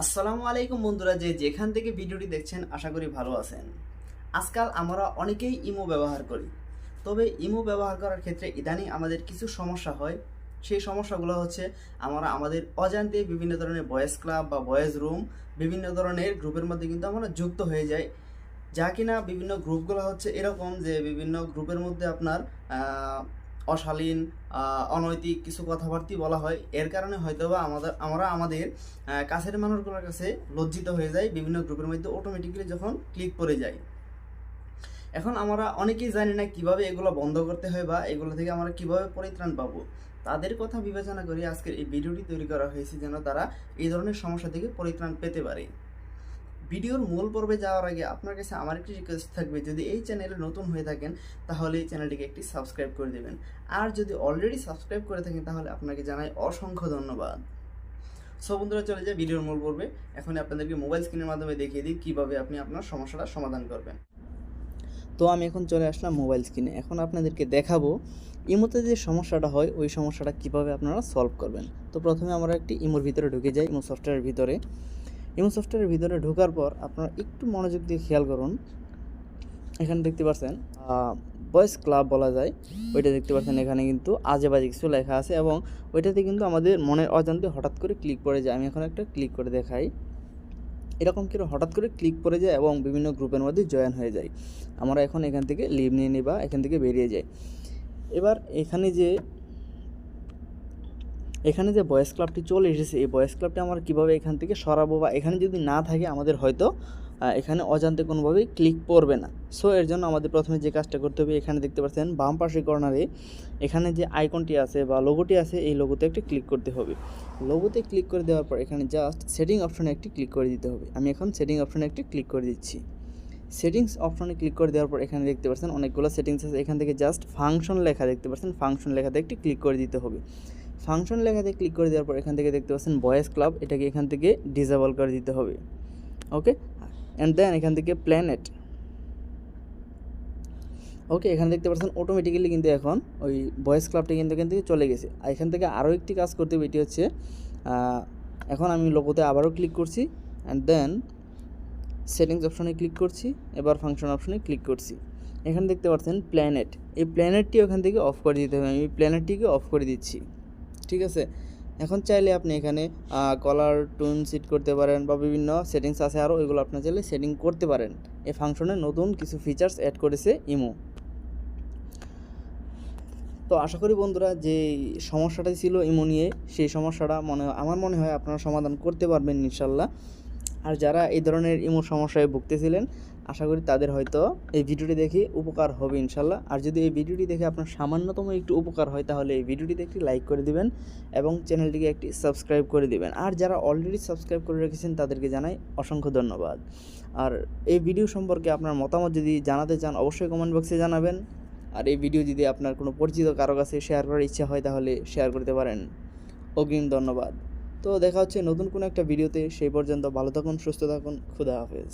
আসসালামু আলাইকুম বন্ধুরা যে যেখান থেকে ভিডিওটি দেখছেন, আশা করি ভালো আছেন। আজকাল আমরা অনেকেই ইমো ব্যবহার করি। তবে ইমো ব্যবহার করার ক্ষেত্রে ইদানিং আমাদের কিছু সমস্যা হয়। সেই সমস্যাগুলো হচ্ছে আমরা আমাদের অজান্তে বিভিন্ন ধরনের ভয়েস ক্লাব বা ভয়েস রুম বিভিন্ন ধরনের গ্রুপের মধ্যে কিন্তু আমরা যুক্ত হয়ে যাই। যা কিনা বিভিন্ন গ্রুপগুলো হচ্ছে এরকম যে বিভিন্ন গ্রুপের মধ্যে আপনার অশালীন অনৈতিক কিছু কথাবার্তা বলা হয়। এর কারণে হয়তোবা আমাদের আমরা আমাদের কাছের মানুষগুলোর কাছে লজ্জিত হয়ে যাই। বিভিন্ন গ্রুপের মধ্যে অটোমেটিক্যালি যখন ক্লিক করে যাই। এখন আমরা অনেকেই জানি না কীভাবে এগুলো বন্ধ করতে হয় বা এগুলো থেকে আমরা কীভাবে পরিত্রাণ পাবো। তাদের কথা বিবেচনা করে আজকের এই ভিডিওটি তৈরি করা হয়েছে যেন তারা এই ধরনের সমস্যা থেকে পরিত্রাণ পেতে পারে। ভিডিওর মূল পর্বে যাওয়ার আগে আপনার কাছে আমার একটি রিকোয়েস্ট থাকবে, যদি এই চ্যানেলে নতুন হয়ে থাকেন, তাহলে এই চ্যানেলটিকে একটি সাবস্ক্রাইব করে দেবেন। আর যদি অলরেডি সাবস্ক্রাইব করে থাকেন, তাহলে আপনাকে জানাই অসংখ্য ধন্যবাদ। সো বন্ধুরা, চলে যায় ভিডিওর মূল পর্বে। এখন আপনাদেরকে মোবাইল স্ক্রিনের মাধ্যমে দেখিয়ে দিই, কীভাবে আপনি আপনার সমস্যাটা সমাধান করবেন। তো আমি এখন চলে আসলাম মোবাইল স্ক্রিনে এখন আপনাদেরকে দেখাবো ইমোতে যে সমস্যাটা হয়, ওই সমস্যাটা কীভাবে আপনারা সলভ করবেন। তো প্রথমে আমরা একটি ইমোর ভিতরে ঢুকে যাই, ইমো সফটওয়্যারের ভিতরে। ইমো সফটওয়্যারের ভিতরে ঢোকার পর আপনারা একটু মনোযোগ দিয়ে খেয়াল করুন। এখানে দেখতে পাচ্ছেন বয়েস ক্লাব বলা যায়। ওইটা দেখতে পাচ্ছেন এখানে কিন্তু আজে বাজে কিছু লেখা আছে এবং ওইটাতে কিন্তু আমাদের মনের অজান্তে হঠাৎ করে ক্লিক করে যায়। আমি এখন একটা ক্লিক করে দেখাই। এরকম করে হঠাৎ করে ক্লিক করে যায় এবং বিভিন্ন গ্রুপের মধ্যে জয়েন হয়ে যায়। আমরা এখন এখান থেকে লিভ নিয়ে নিই বা এখান থেকে বেরিয়ে যাই। এবার এখানে যে এখানে যে বয়েস ক্লাবটি চলে এসেছে, এই বয়েস ক্লাবটি আমরা কীভাবে এখান থেকে সরাবো বা এখানে যদি না থাকে আমাদের হয়তো এখানে অজান্তে কোনোভাবেই ক্লিক পড়বে না। সো এর জন্য আমাদের প্রথমে যে কাজটা করতে হবে, এখানে দেখতে পাচ্ছেন বাম পাশে কর্নারে এখানে যে আইকনটি আছে বা লোগোটি আছে, এই লোগোতে একটি ক্লিক করতে হবে। লোগোতে ক্লিক করে দেওয়ার পর এখানে জাস্ট সেটিং অপশনে একটি ক্লিক করে দিতে হবে। আমি এখন সেটিং অপশনে একটি ক্লিক করে দিচ্ছি। সেটিংস অপশনে ক্লিক করে দেওয়ার পর এখানে দেখতে পাচ্ছেন অনেকগুলো সেটিংস আছে। এখান থেকে জাস্ট ফাংশন লেখা দেখতে পাচ্ছেন ফাংশন লেখাতে একটি ক্লিক করে দিতে হবে। ফাংশন লেখাতে ক্লিক করে দেওয়ার পর এখান থেকে দেখতে পাচ্ছেন ভয়েস ক্লাব, এটাকে এখান থেকে ডিসেবল করে দিতে হবে। ওকে? অ্যান্ড দেন এখান থেকে প্ল্যানেট ওকে, এখানে দেখতে পাচ্ছেন অটোমেটিক্যালি কিন্তু এখন ওই ভয়েস ক্লাবটি কিন্তু এখান থেকে চলে গেছে। আর এখান থেকে আরও একটি কাজ করতে হবে, এটি হচ্ছে এখন আমি লোগোতে আবারও ক্লিক করছি অ্যান্ড দেন সেটিংস অপশনে ক্লিক করছি, এবার ফাংশন অপশনে ক্লিক করছি। এখানে দেখতে পাচ্ছেন প্ল্যানেট এই প্ল্যানেটটি ওখান থেকে অফ করে দিতে হবে, আমি প্ল্যানেটটিকে অফ করে দিচ্ছি। ঠিক আছে? এখন চাইলে আপনি এখানে কলার টুন সেট করতে পারেন বা বিভিন্ন সেটিংস আছে আরও ওইগুলো আপনার চাইলে সেটিং করতে পারেন। এই ফাংশনে নতুন কিছু ফিচার্স অ্যাড করেছে ইমো। তো আশা করি বন্ধুরা যে সমস্যাটা ছিল ইমো নিয়ে, সেই সমস্যাটা মনে, আমার মনে হয় আপনারা সমাধান করতে পারবেন ইনশাল্লাহ। আর যারা এই ধরনের ইমো সমস্যায় ভুগতেছিলেন, আশা করি তাদের হয়তো এই ভিডিওটি দেখে উপকার হবে ইনশাল্লাহ। আর যদি এই ভিডিওটি দেখে আপনার সামান্যতম একটু উপকার হয়, তাহলে এই ভিডিওটিতে একটি লাইক করে দিবেন এবং চ্যানেলটিকে একটি সাবস্ক্রাইব করে দিবেন। আর যারা অলরেডি সাবস্ক্রাইব করে রেখেছেন, তাদেরকে জানাই অসংখ্য ধন্যবাদ। আর এই ভিডিও সম্পর্কে আপনার মতামত যদি জানাতে চান, অবশ্যই কমেন্ট বক্সে জানাবেন। আর এই ভিডিও যদি আপনার কোনো পরিচিত কারও কাছে শেয়ার করার ইচ্ছা হয়, তাহলে শেয়ার করতে পারেন। অগ্রিম ধন্যবাদ। তো দেখা হচ্ছে নতুন কোনো একটা ভিডিওতে, সেই পর্যন্ত ভালো থাকুন, সুস্থ থাকুন, খুদা হাফেজ।